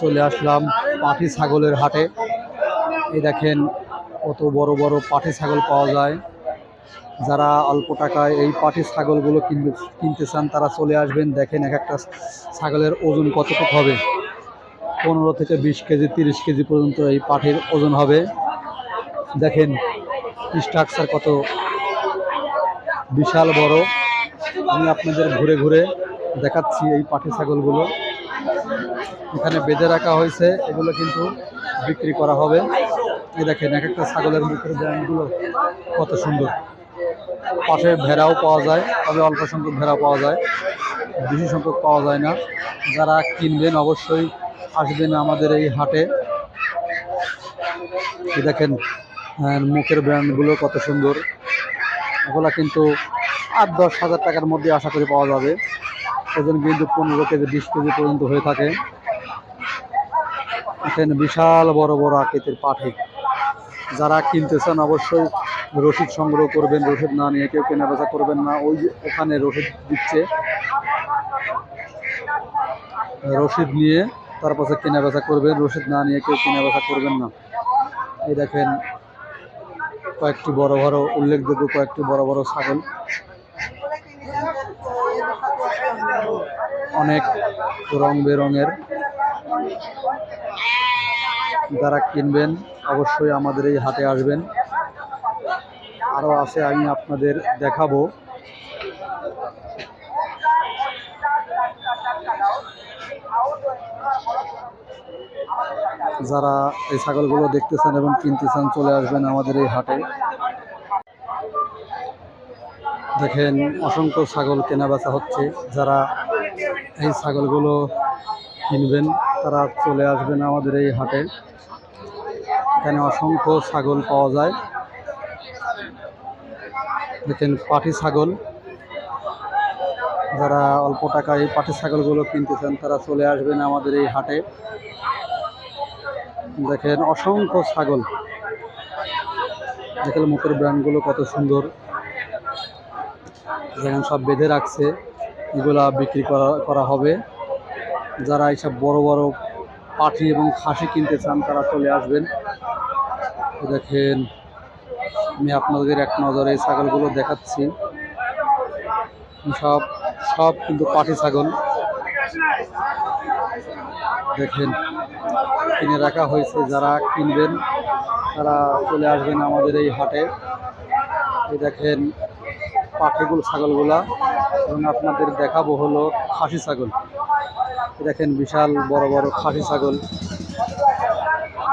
চলে আসলাম পাটি ছাগলের হাটে। এই দেখেন কত বড় বড় পাটি ছাগল পাওয়া যায়। যারা অল্প টাকায় এই পাটি ছাগলগুলো কিনতে কিনতে চান, তারা চলে আসবেন। দেখেন এক একটা ছাগলের ওজন কতটুকু হবে। পনেরো থেকে বিশ কেজি, তিরিশ কেজি পর্যন্ত এই পাটির ওজন হবে। দেখেন স্ট্রাকচার কত বিশাল বড়। আমি আপনাদের ঘুরে ঘুরে দেখাচ্ছি এই পাটি ছাগলগুলো। এখানে বেঁধে রাখা হয়েছে, এগুলো কিন্তু বিক্রি করা হবে। এই দেখেন, এক একটা ছাগলের মুখের ব্র্যান্ডগুলো কত সুন্দর। পাশে ভেড়াও পাওয়া যায়, তবে অল্প সংখ্যক ভেড়া পাওয়া যায়, বেশি সংখ্যক পাওয়া যায় না। যারা কিনবেন অবশ্যই আসবেন আমাদের এই হাটে। দেখেন মুখের ব্র্যান্ডগুলো কত সুন্দর। এগুলো কিন্তু আট দশ হাজার টাকার মধ্যে আশা করি পাওয়া যাবে। ওজন কিন্তু পনেরো কেজি, বিশ কেজি পর্যন্ত হয়ে থাকে। এখানে বিশাল বড় বড় আকৃতির পাঠি। যারা কিনতে চান অবশ্যই রসিদ সংগ্রহ করবেন, রসিদ না নিয়ে কেউ কেনা বেচা করবেন না। ওই ওখানে রসিদ দিচ্ছে। রসিদ নিয়ে তারপর কেনা বেচা করবেন, রসিদ না নিয়ে কেউ কেনা বেচা করবেন না। এই দেখেন, কয়েকটি বড় বড়, উল্লেখযোগ্য কয়েকটি বড় বড় ছাগল। অনেক রং বেরঙের যারা কিনবেন, অবশ্যই আমাদের এই হাটে আসবেন। আরও আছে, আমি আপনাদের দেখাবো। যারা এই ছাগলগুলো দেখতে চান এবং কিনতে চান চলে আসবেন আমাদের এই হাটে। দেখেন, অসংখ্য ছাগল কেনা বেচা হচ্ছে। যারা এই ছাগলগুলো কিনবেন, তারা চলে আসবেন আমাদের এই হাটে। এখানে অসংখ্য ছাগল পাওয়া যায়। দেখেন পাটি ছাগল। যারা অল্প টাকায় এই পাটি ছাগলগুলো কিনতে চান, তারা চলে আসবেন আমাদের এই হাটে। দেখেন অসংখ্য ছাগল। দেখেন মুখের ব্র্যান্ডগুলো কত সুন্দর। যেমন সব বেঁধে রাখছে। এগুলা বিক্রি করা করা হবে। যারা এইসব বড় বড় পাঠি এবং খাসি কিনতে চান, তারা চলে আসবেন। দেখেন, আমি আপনাদের এক নজরে এই ছাগলগুলো দেখাচ্ছি। সব সব কিন্তু পাঠি ছাগল। দেখেন, কিনে রাখা হয়েছে, যারা কিনবেন, তারা চলে আসবেন আমাদের এই হাটে। দেখেন পাখিগুলো ছাগলগুলা। এবং আপনাদের দেখাবো হলো খাসি ছাগল। দেখেন বিশাল বড় বড় খাসি ছাগল।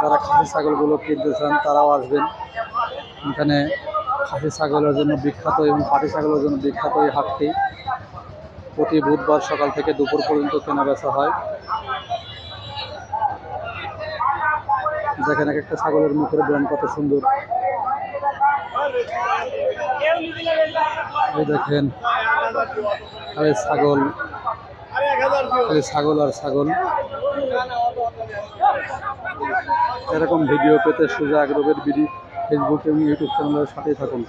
যারা খাসি ছাগলগুলো কিনতে চান, তারাও আসবেন। এখানে খাসি ছাগলের জন্য বিখ্যাত এবং পাটি ছাগলের জন্য বিখ্যাত এই হাটটি। প্রতি বুধবার সকাল থেকে দুপুর পর্যন্ত কেনা বেচা হয়। দেখেন এক একটা ছাগলের মুখের ব্র্যান্ড কত সুন্দর। এই দেখেন, আরে ছাগল। আরে ছাগল আর ছাগল। এরকম ভিডিও পেতে সোজা আগ্রহের বিধি ফেসবুক এবং ইউটিউব চ্যানেলের সাথেই থাকুন।